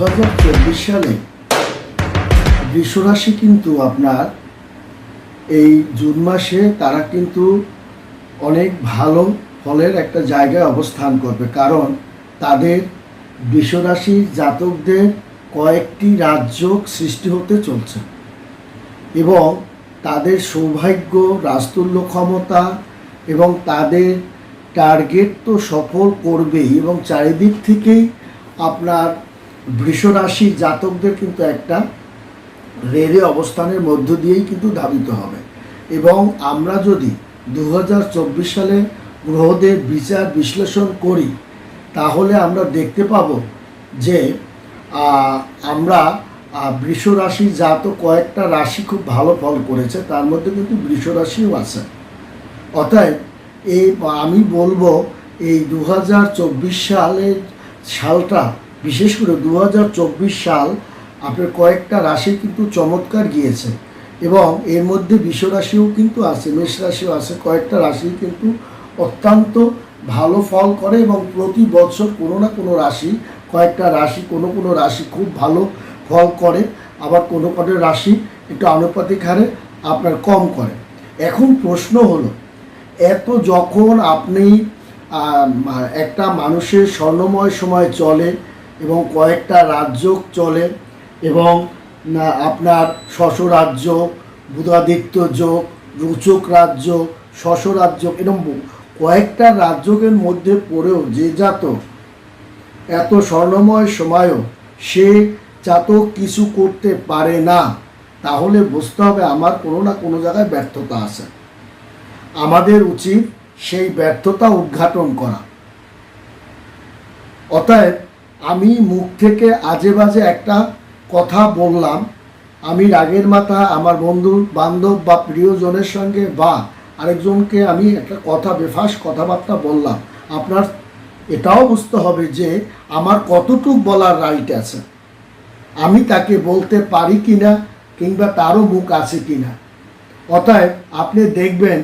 হাজার চব্বিশ সালে বৃষরাশি কিন্তু আপনার এই জুন মাসে তারা কিন্তু অনেক ভালো ফলের একটা জায়গায় অবস্থান করবে। কারণ তাদের বৃষরাশি জাতকদের কয়েকটি রাজ্য সৃষ্টি হতে চলছে এবং তাদের সৌভাগ্য, রাজতুল্য ক্ষমতা এবং তাদের টার্গেট তো সফল করবেই এবং চারিদিক থেকেই আপনার বৃষরাশির জাতকদের কিন্তু একটা রেড়ে অবস্থানের মধ্য দিয়েই কিন্তু ধাবিত হবে। এবং আমরা যদি দু হাজার চব্বিশ সালে গ্রহদের বিচার বিশ্লেষণ করি তাহলে আমরা দেখতে পাব যে আমরা আহ, বৃষ রাশি জাত কয়েকটা রাশি খুব ভালো ফল করেছে তার মধ্যে কিন্তু বৃষ রাশিও আছে। অতএব এই আমি বলব এই দু হাজার চব্বিশ সালের সালটা বিশেষ করে দু হাজার চব্বিশ সাল আপনার কয়েকটা রাশি কিন্তু চমৎকার গিয়েছে এবং এর মধ্যে বিষ রাশিও কিন্তু আছে, মেষ রাশিও আছে, কয়েকটা রাশি কিন্তু অত্যন্ত ভালো ফল করে এবং প্রতি বছর কোনো না কোনো রাশি, কয়েকটা রাশি, কোনো কোনো রাশি খুব ভালো ফল করে, আবার কোনো কোনো রাশি একটু আনুপাতিক হারে আপনার কম করে। এখন প্রশ্ন হলো, এত যখন আপনি একটা মানুষের স্বর্ণময় সময় চলে এবং কয়েকটা রাজ্য চলে এবং আপনার শশ রাজ্য বুধাদিত্য যোগ, রুচক রাজ্য শশ রাজ্য এরকম কয়েকটা রাজ্যের মধ্যে পড়েও যে জাতক এত স্বর্ণময় সময়ও সে জাতক কিছু করতে পারে না, তাহলে বুঝতে হবে আমার কোনো না কোনো জায়গায় ব্যর্থতা আছে। আমাদের উচিত সেই ব্যর্থতা উদ্ঘাটন করা। অতএব আমি মুখ থেকে আজে বাজে একটা কথা বললাম। আমি রাগের মাথা, আমার বন্ধু, বান্ধব বা প্রিয়জনের সঙ্গে বা আরেকজনকে আমি একটা কথা, বেফাস কথাবার্তা বললাম। আপনার এটাও বুঝতে হবে যে আমার কতটুক বলার রাইট আছে। আমি তাকে বলতে পারি কি না কিংবা তারও মুখ আছে কি না অতএব আপনি দেখবেন,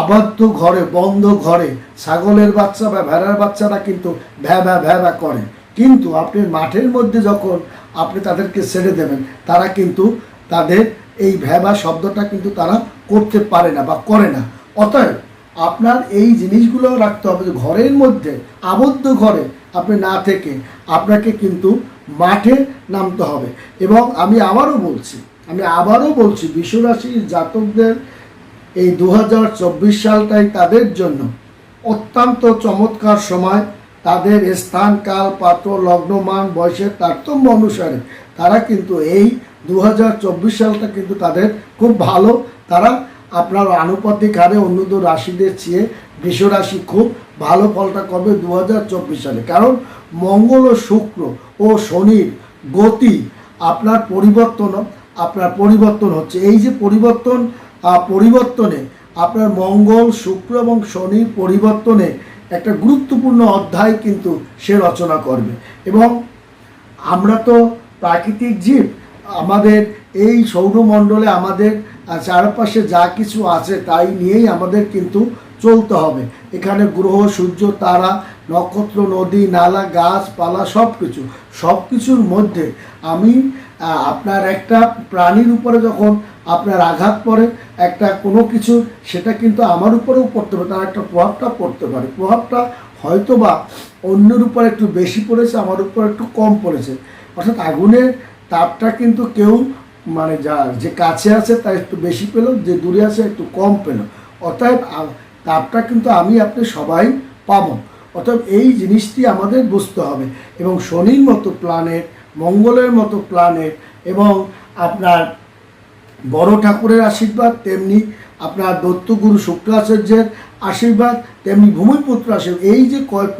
আবদ্ধ ঘরে, বন্ধ ঘরে ছাগলের বাচ্চা বা ভেড়ার বাচ্চারা কিন্তু ভ্যা ভ্যা ভ্যা করে। কিন্তু আপনি মাঠের মধ্যে যখন আপনি তাদেরকে ছেড়ে দেবেন, তারা কিন্তু তাদের এই ভ্যাবা শব্দটা কিন্তু তারা করতে পারে না বা করে না। অতএব আপনার এই জিনিসগুলো রাখতে হবে যে ঘরের মধ্যে, আবদ্ধ ঘরে আপনি না থেকে আপনাকে কিন্তু মাঠে নামতে হবে। এবং আমি আবারও বলছি, আমি আবারও বলছি, বিশ্বরাশির জাতকদের এই দু হাজার চব্বিশ সালটাই তাদের জন্য অত্যন্ত চমৎকার সময় তাদের স্থান, কাল, পাত্র লগ্নমান বয়সের তারতম্য অনুসারে তারা কিন্তু এই দু হাজার চব্বিশ সালটা কিন্তু তাদের খুব ভালো। তারা আপনার আনুপাতিক হারে অন্য রাশিদের চেয়ে বৃষ রাশি খুব ভালো ফলটা করবে দু হাজার চব্বিশ সালে। কারণ মঙ্গল ও শুক্র ও শনির গতি আপনার পরিবর্তন আপনার পরিবর্তন হচ্ছে। এই যে পরিবর্তন পরিবর্তনে আপনার মঙ্গল, শুক্র এবং শনির পরিবর্তনে একটা গুরুত্বপূর্ণ অধ্যায় কিন্তু সে রচনা করবে। এবং আমরা তো প্রাকৃতিক জীব, আমাদের এই সৌরমণ্ডলে আমাদের চারপাশে যা কিছু আছে তাই নিয়েই আমাদের কিন্তু চলতে হবে। এখানে গ্রহ, সূর্য, তারা, নক্ষত্র, নদী, নালা, গাছপালা সব কিছু সব কিছুর মধ্যে আমি আপনার একটা প্রাণীর উপরে যখন আপনার আঘাত পড়ে, একটা কোনো কিছু, সেটা কিন্তু আমার উপরেও পড়তে পারে তার একটা প্রভাবটা পড়তে পারে। প্রভাবটা হয়তো বা অন্যের উপর একটু বেশি পড়েছে, আমার উপর একটু কম পড়েছে। অর্থাৎ আগুনের তাপটা কিন্তু কেউ মানে যা, যে কাছে আছে তার একটু বেশি পেল, যে দূরে আছে একটু কম পেল। অতএব তাপটা কিন্তু আমি আপনি সবাই পাবো। অতএব এই জিনিসটি আমাদের বুঝতে হবে। এবং শনির মতো প্ল্যানেট মঙ্গলের মতো প্ল্যানেট এবং আপনার বড় ঠাকুরের আশীর্বাদ, তেমনি আপনার দত্তগুরু শুক্রাচার্যের আশীর্বাদ, তেমনি ভূমিপুত্র আশীর্বাদ, এই যে কয়েক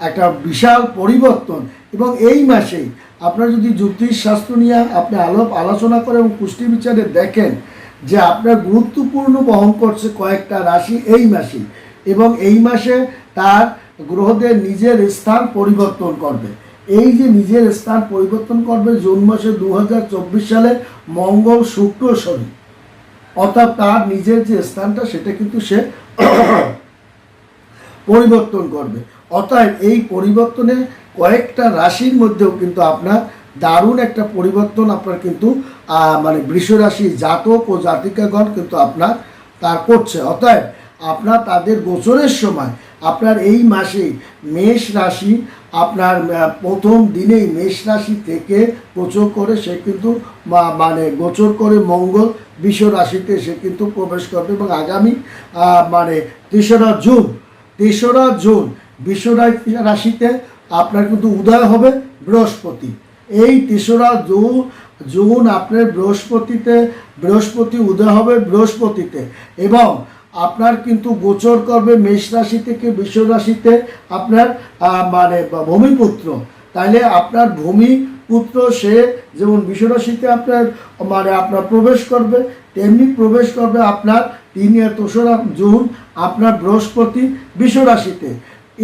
একটা বিশাল পরিবর্তন এবং এই মাসেই আপনার যদি জ্যোতিষ শাস্ত্র নিয়ে আপনি আলোপ আলোচনা করে এবং পুষ্টি বিচারে দেখেন যে আপনার গুরুত্বপূর্ণ বহন করছে কয়েকটা রাশি এই মাসেই এবং এই মাসে তার গ্রহদের নিজের স্থান পরিবর্তন করবে। এই যে নিজের স্থান পরিবর্তন করবে জুন মাসে দু হাজার চব্বিশ সালে মঙ্গল শুক্র শনি। অর্থাৎ তার নিজের যে স্থানটা, সেটা কিন্তু সে পরিবর্তন করবে। অতএব এই পরিবর্তনে কয়েকটা রাশির মধ্যেও কিন্তু আপনার দারুণ একটা পরিবর্তন আপনার কিন্তু মানে বৃষরাশি জাতক ও জাতিকাগণ কিন্তু আপনার, তার করছে। অতএব আপনার তাদের গোচরের সময় আপনার এই মাসে মেষ রাশি আপনার প্রথম দিনেই মেষ রাশি থেকে গোচর করে, সে কিন্তু মানে গোচর করে মঙ্গল বিশ্ব রাশিতে সে কিন্তু প্রবেশ করবে এবং আগামী মানে তেসরা জুন তেসরা জুন বিশ্ব রাশিতে আপনার কিন্তু উদয় হবে বৃহস্পতি। এই তেসরা জুন জুন আপনার বৃহস্পতিতে, বৃহস্পতি উদয় হবে বৃহস্পতিতে এবং আপনার কিন্তু গোচর করবে মেষ রাশি থেকে বিশ্ব রাশিতে আপনার মানে ভূমিপুত্র তাইলে আপনার ভূমি পুত্র, সে যেমন বিশ্ব রাশিতে আপনার মানে আপনার প্রবেশ করবে, তেমনি প্রবেশ করবে আপনার তিন তেসরা জুন, আপনার বৃহস্পতি বিশ্ব রাশিতে।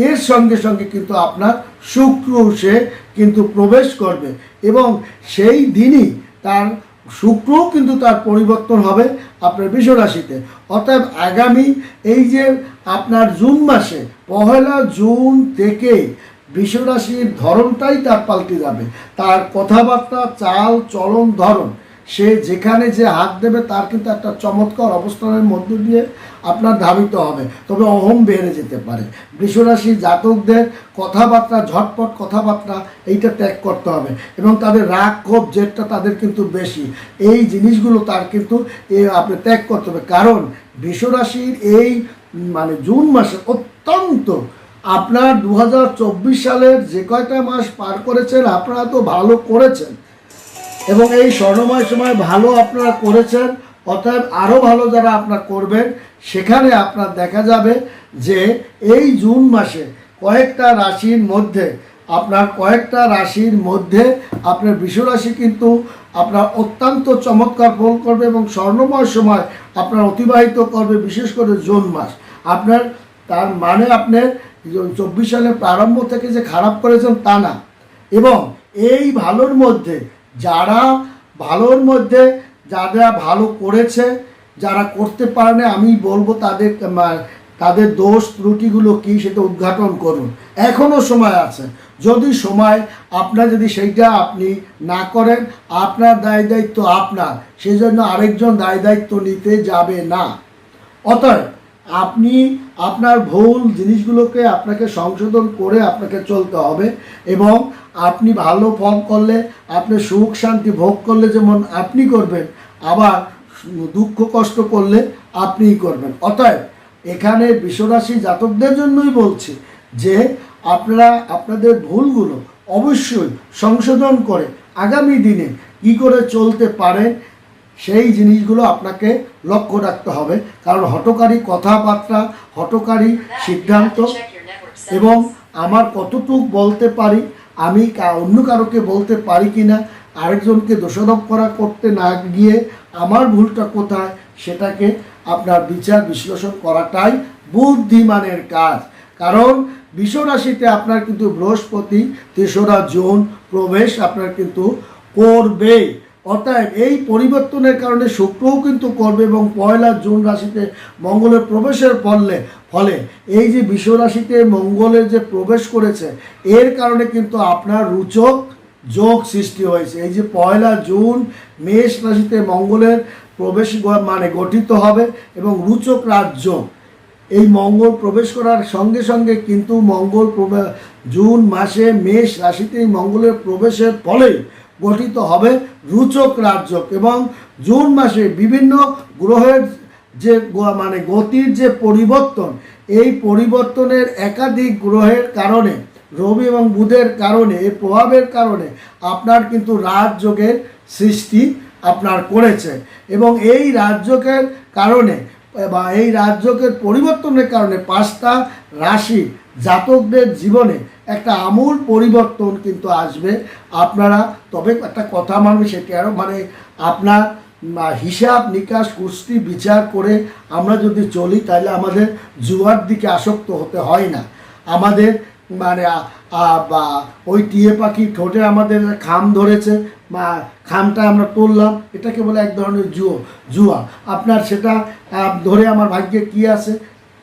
এর সঙ্গে সঙ্গে কিন্তু আপনার শুক্র সে কিন্তু প্রবেশ করবে এবং সেই দিনই তার শুক্রও কিন্তু তার পরিবর্তন হবে আপনার রাশিতে। অর্থাৎ আগামী এই যে আপনার জুন মাসে, পহেলা জুন থেকে বিশ্বরাশির ধরনটাই তার পাল্টে যাবে। তার কথাবার্তা, চাল, চলন, ধরন সে যেখানে যে হাত দেবে, তার কিন্তু একটা চমৎকার অবস্থানের মধ্য দিয়ে আপনার ধাবিত হবে। তবে অহম বেড়ে যেতে পারে। বৃষরাশি জাতকদের কথাবার্তা, ঝটপট কথাবার্তা, এইটা ত্যাগ করতে হবে। এবং তাদের রাগ, ক্ষোভ, জেদটা তাদের কিন্তু বেশি। এই জিনিসগুলো তার কিন্তু এ আপনি ত্যাগ করতে হবে। কারণ বৃষরাশির এই মানে জুন মাসে অত্যন্ত আপনার দু হাজার চব্বিশ সালের যে কয়টা মাস পার করেছেন, আপনারা তো ভালো করেছেন। এবং এই স্বর্ণময় সময় ভালো আপনারা করেছেন, অতএব আরও ভালো যারা আপনার করবেন, সেখানে আপনার দেখা যাবে যে এই জুন মাসে কয়েকটা রাশির মধ্যে, আপনার কয়েকটা রাশির মধ্যে আপনার বিশ্বরাশি কিন্তু আপনার অত্যন্ত চমৎকার ফল করবে এবং স্বর্ণময় সময় আপনার অতিবাহিত করবে, বিশেষ করে জুন মাস। আপনার তার মানে আপনার চব্বিশ সালের প্রারম্ভ থেকে যে খারাপ করেছেন তা না। এবং এই ভালোর মধ্যে যারা ভালোর মধ্যে, যারা ভালো করেছে, যারা করতে পারেনি, আমি বলব তাদের তাদের দোষ ত্রুটিগুলো কী সেটা উদ্ঘাটন করুন। এখনও সময় আছে। যদি সময় আপনার, যদি সেইটা আপনি না করেন, আপনার দায় দায়িত্ব আপনার সেই জন্য আরেকজন দায় দায়িত্ব নিতে যাবে না। অতএব আপনি আপনার ভুল জিনিসগুলোকে আপনাকে সংশোধন করে আপনাকে চলতে হবে এবং আপনি ভালো ফল করলে আপনি সুখ শান্তি ভোগ করলে যেমন আপনি করবেন আবার দুঃখ কষ্ট করলে আপনিই করবেন। অতএব এখানে বিশ্বরাশি জাতকদের জন্যই বলছি যে আপনারা আপনাদের ভুলগুলো অবশ্যই সংশোধন করে আগামী দিনে কী করে চলতে পারেন সেই জিনিসগুলো আপনাকে লক্ষ্য রাখতে হবে। কারণ হটকারী কথাবার্তা হটকারী সিদ্ধান্ত এবং আমার কতটুক বলতে পারি আমি অন্য কারোকে বলতে পারি কি না আরেকজনকে দোষারোপ করা করতে না গিয়ে আমার ভুলটা কোথায়, সেটাকে আপনার বিচার বিশ্লেষণ করাটাই বুদ্ধিমানের কাজ। কারণ বিশ্বরাশিতে আপনার কিন্তু বৃহস্পতি, তেসরা জুন প্রবেশ আপনার কিন্তু করবে অর্থাৎ এই পরিবর্তনের কারণে শুক্রও কিন্তু করবে এবং পয়লা জুন রাশিতে মঙ্গলের প্রবেশের ফলে ফলে এই যে বিশ্ব রাশিতে মঙ্গলের যে প্রবেশ করেছে, এর কারণে কিন্তু আপনার রুচক যোগ সৃষ্টি হয়েছে। এই যে পয়লা জুন মেষ রাশিতে মঙ্গলের প্রবেশ মানে গঠিত হবে এবং রুচক রাজ্য। এই মঙ্গল প্রবেশ করার সঙ্গে সঙ্গে কিন্তু মঙ্গল জুন মাসে মেষ রাশিতে মঙ্গলের প্রবেশের ফলেই গঠিত হবে রুচক রাজ্য এবং জুন মাসে বিভিন্ন গ্রহের যে মানে গতির যে পরিবর্তন, এই পরিবর্তনের একাধিক গ্রহের কারণে, রবি এবং বুধের কারণে এই প্রভাবের কারণে আপনার কিন্তু রাজযোগের সৃষ্টি আপনার করেছে এবং এই রাজযোগের কারণে বা এই রাজ্যকের পরিবর্তনের কারণে পাঁচটা রাশি জাতকদের জীবনে একটা আমূল পরিবর্তন কিন্তু আসবে। আপনারা, তবে একটা কথা মানবে সেটি আরও মানে আপনার হিসাব নিকাশ, কুস্তি, বিচার করে আমরা যদি চলি, তাহলে আমাদের জুয়ার দিকে আসক্ত হতে হয় না। আমাদের মানে বা, ওই টিয়ে পাখি ঠোঁটে আমাদের খাম ধরেছে বা খামটা আমরা তুললাম এটাকে বলে এক ধরনের জুয়ো, জুয়া। আপনার সেটা ধরে আমার ভাগ্যে কি আছে?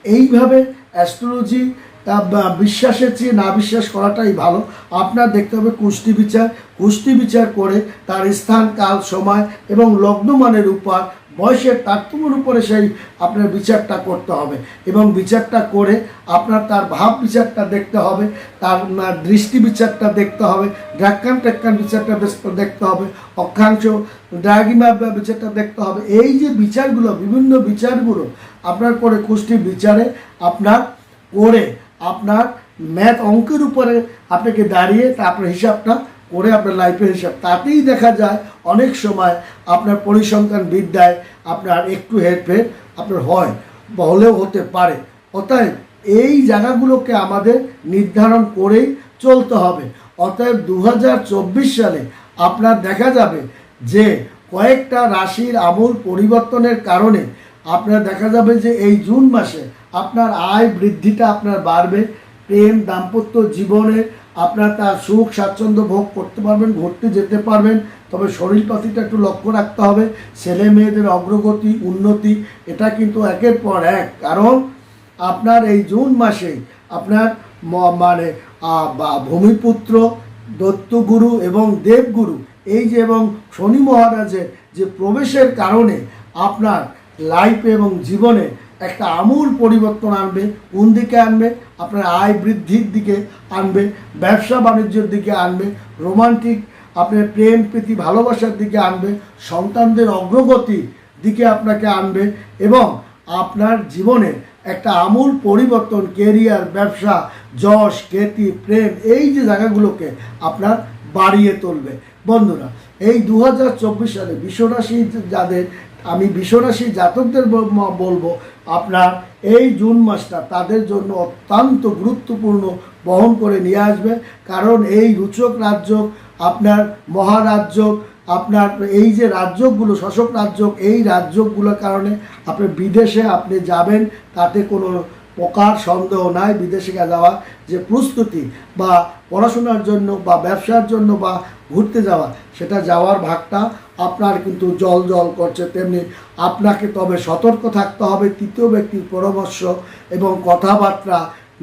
এইভাবে অ্যাস্ট্রোলজি বিশ্বাসের চেয়ে না বিশ্বাস করাটাই ভালো। আপনার দেখতে হবে কুষ্টি বিচার। কুষ্টি বিচার করে তার স্থান, কাল, সময় এবং লগ্নমানের উপর, বয়সের তারতম্যের উপরে সেই আপনার বিচারটা করতে হবে। এবং বিচারটা করে আপনার তার ভাব বিচারটা দেখতে হবে, তার দৃষ্টি বিচারটা দেখতে হবে ড্রাক্কান ট্রাক্কান বিচারটা দেখতে হবে, অক্ষাংশ ড্রাগিমা বিচারটা দেখতে হবে। এই যে বিচারগুলো, বিভিন্ন বিচারগুলো আপনার করে কুষ্টি বিচারে আপনার করে আপনার ম্যাথ অঙ্কের উপরে আপনাকে দাঁড়িয়ে তা আপনার হিসাবটা করে আপনার লাইফের হিসাব। তাতেই দেখা যায় অনেক সময় আপনার পরিসংখ্যান বিদ্যায় আপনার একটু হেরফের আপনার হয়, বা হলেও হতে পারে। অতএব এই জায়গাগুলোকে আমাদের নির্ধারণ করেই চলতে হবে। অতএব দু হাজার চব্বিশ সালে আপনার দেখা যাবে যে কয়েকটা রাশির আমূল পরিবর্তনের কারণে আপনার দেখা যাবে যে এই জুন মাসে আপনার আয় বৃদ্ধিটা আপনার বাড়বে। প্রেম, দাম্পত্য জীবনে আপনার তার সুখ, স্বাচ্ছন্দ্য ভোগ করতে পারবেন ঘুরতে যেতে পারবেন। তবে শরীরপাতিটা একটু লক্ষ্য রাখতে হবে। ছেলে মেয়েদের অগ্রগতি, উন্নতি, এটা কিন্তু একের পর এক। কারণ আপনার এই জুন মাসে আপনার মানে ভূমিপুত্র, দত্তগুরু এবং দেবগুরু, এই যে এবং শনি মহারাজের যে প্রবেশের কারণে আপনার লাইফে এবং জীবনে একটা আমূল পরিবর্তন আনবে, কোন দিকে আনবে? আপনার আয় বৃদ্ধির দিকে আনবে, ব্যবসা বাণিজ্যের দিকে আনবে, রোমান্টিক আপনার প্রেম, প্রীতি, ভালোবাসার দিকে আনবে, সন্তানদের অগ্রগতির দিকে আপনাকে আনবে এবং আপনার জীবনে একটা আমূল পরিবর্তন কেরিয়ার ব্যবসা, যশ, খ্যাতি, প্রেম, এই যে জায়গাগুলোকে আপনার বাড়িয়ে তুলবে। বন্ধুরা, এই দু হাজার চব্বিশ সালে বিশ্বরাশি যাদের আমি বিশ্বরাশি জাতকদের বলব, আপনার এই জুন মাসটা তাদের জন্য অত্যন্ত গুরুত্বপূর্ণ বহন করে নিয়ে আসবে। কারণ এই রুচক রাজ্য আপনার মহারাজ্য আপনার এই যে রাজ্যগুলো শাসক রাজ্য এই রাজ্যগুলোর কারণে আপনি বিদেশে আপনি যাবেন, তাতে কোনো প্রকার সন্দেহ নাই, বিদেশে যাওয়া যে প্রস্তুতি বা পড়াশোনার জন্য বা ব্যবসার জন্য বা ঘুরতে যাওয়া, সেটা যাওয়ার ভাগটা আপনার কিন্তু জল জল করছে তেমনি। আপনাকে তবে সতর্ক থাকতে হবে, তৃতীয় ব্যক্তির পরামর্শ এবং কথাবার্তা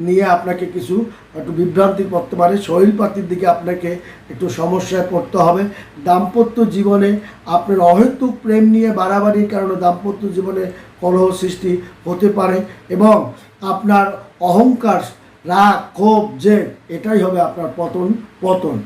নিয়ে আপনাকে কিছু একটু বিভ্রান্তি করতে পারে। শরীরপাতির দিকে আপনাকে একটু সমস্যায় পড়তে হবে। দাম্পত্য জীবনে আপনার অহেতুক প্রেম নিয়ে বাড়াবাড়ির কারণে দাম্পত্য জীবনে কলহ সৃষ্টি হতে পারে এবং আপনার অহংকার, রাগ, ক্ষোভ যে এটাই হবে আপনার পতন পতন।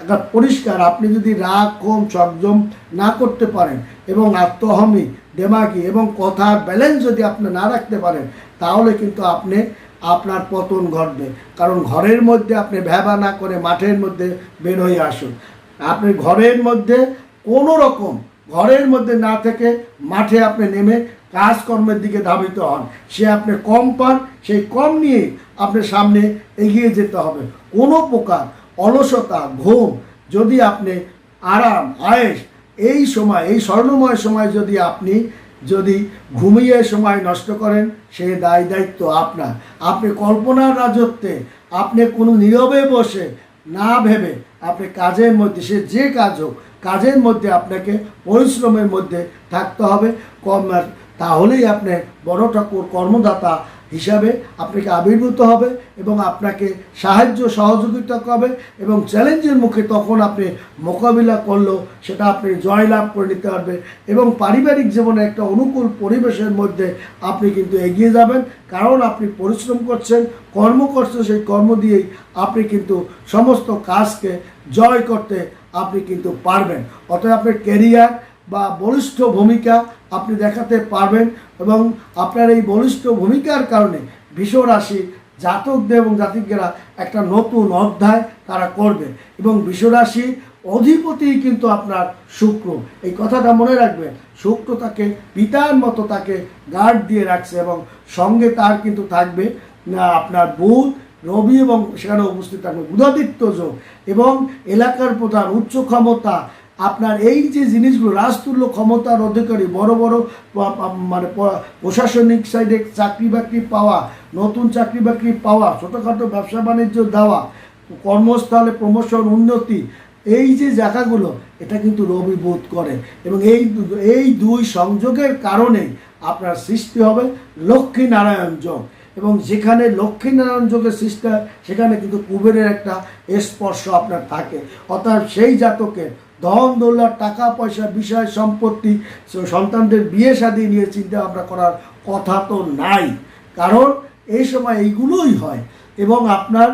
একটা পরিষ্কার, আপনি যদি রাগ, ক্ষোভ, সংযম না করতে পারেন এবং আত্মহমি দেমাগি এবং কথার ব্যালেন্স যদি আপনি না রাখতে পারেন, তাহলে কিন্তু আপনি, আপনার পতন ঘটবে। কারণ ঘরের মধ্যে আপনি ভ্যাবা না করে মাঠের মধ্যে বের হয়ে আসুন। আপনি ঘরের মধ্যে কোনো রকম, ঘরের মধ্যে না থেকে মাঠে আপনি নেমে কাজকর্মের দিকে ধাবিত হন। সে আপনি কম পান, সেই কম নিয়ে আপনার সামনে এগিয়ে যেতে হবে। কোনো প্রকার অলসতা, ঘুম যদি আপনি আরাম আয়েস এই সময়, এই স্বর্ণময় সময় যদি আপনি যদি ঘুমিয়ে সময় নষ্ট করেন, সে দায় দায়িত্ব আপনার। আপনি কল্পনার রাজত্বে, আপনি কোনো নীরবে বসে না ভেবে আপনি কাজের মধ্যে, সে যে কাজ হোক, কাজের মধ্যে আপনাকে পরিশ্রমের মধ্যে থাকতে হবে। কম তাহলেই আপনি বড় ঠাকুর কর্মদাতা হিসাবে আপনাকে আবির্ভূত হবে এবং আপনাকে সাহায্য সহযোগিতা করবে এবং চ্যালেঞ্জের মুখে তখন আপনি মোকাবিলা করলেও সেটা আপনি জয়লাভ করে নিতে পারবে এবং পারিবারিক জীবনে একটা অনুকূল পরিবেশের মধ্যে আপনি কিন্তু এগিয়ে যাবেন। কারণ আপনি পরিশ্রম করছেন, কর্ম করছেন, সেই কর্ম দিয়েই আপনি কিন্তু সমস্ত কাজকে জয় করতে আপনি কিন্তু পারবেন। অতএব আপনার কেরিয়ার বা বলিষ্ঠ ভূমিকা আপনি দেখাতে পারবেন এবং আপনার এই বলিষ্ঠ ভূমিকার কারণে বিশ্ব রাশি জাতকদের এবং জাতিকেরা একটা নতুন অধ্যায় তারা করবে এবং বিশ্বরাশি অধিপতি কিন্তু আপনার শুক্র। এই কথাটা মনে রাখবেন শুক্র তাকে পিতার মতো তাকে গার্ড দিয়ে রাখছে এবং সঙ্গে তার কিন্তু থাকবে আপনার বুধ, রবি এবং সেখানে উপস্থিত থাকবে বুধাদিত্য যোগ এবং এলাকার প্রধান উচ্চ ক্ষমতা আপনার এই যে জিনিসগুলো, রাজতুল্য ক্ষমতার অধিকারী, বড় বড় মানে প্রশাসনিক সাইডে চাকরি বাকরি পাওয়া, নতুন চাকরি বাকরি পাওয়া, ছোটোখাটো ব্যবসা বাণিজ্য দেওয়া, কর্মস্থলে প্রমোশন উন্নতি, এই যে জায়গাগুলো, এটা কিন্তু রবি বোধ করে। এবং এই এই দুই সংযোগের কারণেই আপনার সৃষ্টি হবে লক্ষ্মী নারায়ণ যোগ। এবং যেখানে লক্ষ্মীনারায়ণ যোগের সৃষ্টি সেখানে কিন্তু কুবেরের একটা স্পর্শ আপনার থাকে। অর্থাৎ সেই জাতকের ধন, দৌলত, টাকা, পয়সা, বিষয়, সম্পত্তি, সন্তানদের বিয়ে শাদী নিয়ে চিন্তা ভাবনা করার কথা তো নাই। কারণ এই সময় এইগুলোই হয় এবং আপনার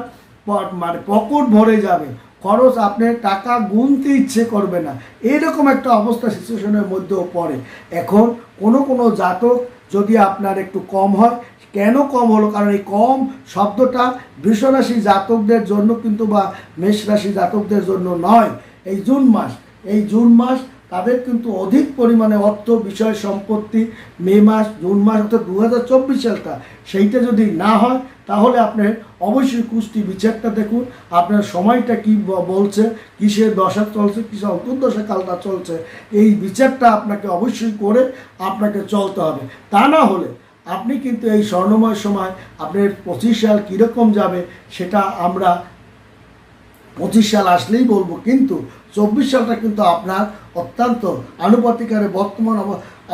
মানে পকেট ভরে যাবে। খরচ আপনার টাকা গুনতে ইচ্ছে করবে না। এরকম একটা অবস্থা সিচুয়েশনের মধ্যেও পড়ে। এখন কোনো কোনো জাতক যদি আপনার একটু কম হয়, কেন কম হলো? কারণ এই কম শব্দটা বৃষরাশি জাতকদের জন্য কিন্তু বা মেষ রাশি জাতকদের জন্য নয়। এই জুন মাস, এই জুন মাস তাদের কিন্তু অধিক পরিমাণে অর্থ, বিষয়, সম্পত্তি, মে মাস, জুন মাস অর্থাৎ দু হাজার চব্বিশ সালটা সেইটা যদি না হয়, তাহলে আপনার অবশ্যই কুষ্টি বিচারটা দেখুন, আপনার সময়টা কি বলছে, কিসের দশা চলছে, কিসের অন্তর্দশা কালটা চলছে, এই বিচারটা আপনাকে অবশ্যই করে আপনাকে চলতে হবে। তা না হলে আপনি কিন্তু এই স্বর্ণময় সময় আপনার পঁচিশ সাল কীরকম যাবে, সেটা আমরা পঁচিশ সাল আসলেই বলব, কিন্তু চব্বিশ সালটা কিন্তু আপনার অত্যন্ত আনুপাতিকারে বর্তমান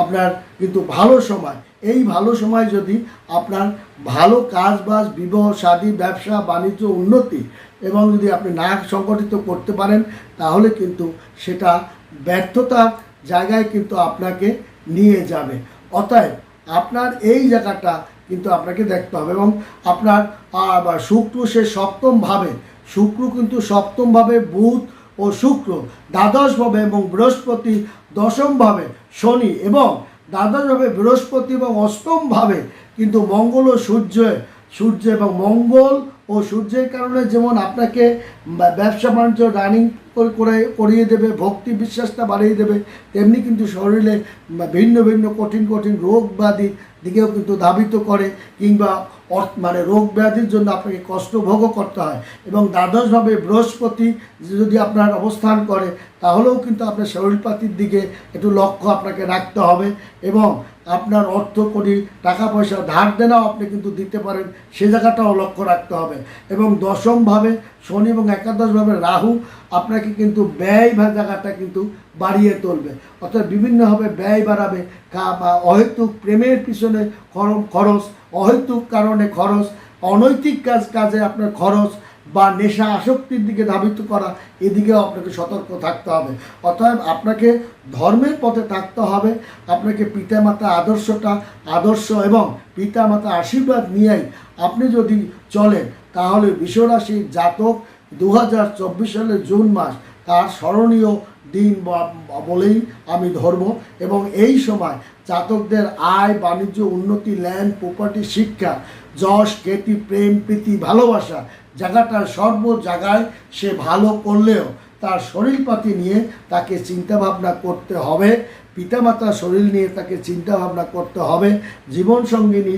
আপনার কিন্তু ভালো সময়। এই ভালো সময় যদি আপনার ভালো কাজ বাজ বিবাহ, শাদী, ব্যবসা, বাণিজ্য, উন্নতি এবং যদি আপনি না সংগঠিত করতে পারেন, তাহলে কিন্তু সেটা ব্যর্থতার জায়গায় কিন্তু আপনাকে নিয়ে যাবে। অতএব আপনার এই জায়গাটা কিন্তু আপনাকে দেখতে হবে এবং আপনার শুক্র সে সপ্তমভাবে শুক্র কিন্তু সপ্তমভাবে বুধ ও শুক্র দ্বাদশভাবে এবং বৃহস্পতি দশমভাবে শনি এবং দ্বাদশভাবে বৃহস্পতি এবং অষ্টমভাবে কিন্তু মঙ্গল ও সূর্য সূর্য এবং মঙ্গল ও সূর্যের কারণে যেমন আপনাকে ব্যবসা বাণিজ্য রানিং করে, করিয়ে দেবে, ভক্তি বিশ্বাসটা বাড়িয়ে দেবে, তেমনি কিন্তু শরীরে ভিন্ন ভিন্ন কঠিন কঠিন রোগ ব্যাধি দিকেও কিন্তু ধাবিত করে কিংবা অর্থ মানে রোগ ব্যাধির জন্য আপনাকে কষ্ট ভোগও করতে হয়। এবং দ্বাদশভাবে বৃহস্পতি যদি আপনার অবস্থান করে, তাহলেও কিন্তু আপনার শরীরপাতির দিকে একটু লক্ষ্য আপনাকে রাখতে হবে এবং আপনার অর্থ করি টাকা পয়সা ধার দেনাও আপনি কিন্তু দিতে পারেন। সে জায়গাটাও লক্ষ্য রাখতে হবে। এবং দশমভাবে, শনি এবং একাদশভাবে রাহু আপনাকে কিন্তু ব্যয় বা জায়গাটা কিন্তু বাড়িয়ে তুলবে। অর্থাৎ বিভিন্নভাবে ব্যয় বাড়াবে। বা অহেতুক প্রেমের পিছনে খর- খরচ, অহেতুক কারণে খরচ, অনৈতিক কাজ, কাজে আপনার খরচ বা নেশা আসক্তির দিকে ধাবিত করা, এদিকেও আপনাকে সতর্ক থাকতে হবে। অতএব আপনাকে ধর্মের পথে থাকতে হবে, আপনাকে পিতামাতা আদর্শটা, আদর্শ এবং পিতামাতা আশীর্বাদ নিয়েই আপনি যদি চলেন, তাহলে বিশ্বরাশির জাতক দু হাজার চব্বিশ সালের জুন মাস, তার স্মরণীয় দিন বলেই আমি ধরব এবং এই সময় জাতকদের আয়, বাণিজ্য, উন্নতি ল্যান্ড প্রপার্টি শিক্ষা যশ খ্যাতি প্রেম, প্রীতি, ভালোবাসা জায়গাটার সর্ব জায়গায় সে ভালো করলেও তার শরীরপাতি নিয়ে তাকে চিন্তাভাবনা করতে হবে, পিতামাতার শরীর নিয়ে তাকে চিন্তাভাবনা করতে হবে, জীবনসঙ্গিনী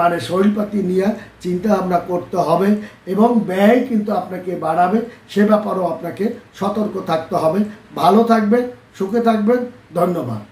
মানে শরীরপাতি নিয়ে চিন্তাভাবনা করতে হবে এবং ব্যয় কিন্তু আপনাকে বাড়াবে, সে ব্যাপারেও আপনাকে সতর্ক থাকতে হবে। ভালো থাকবেন, সুখে থাকবেন, ধন্যবাদ।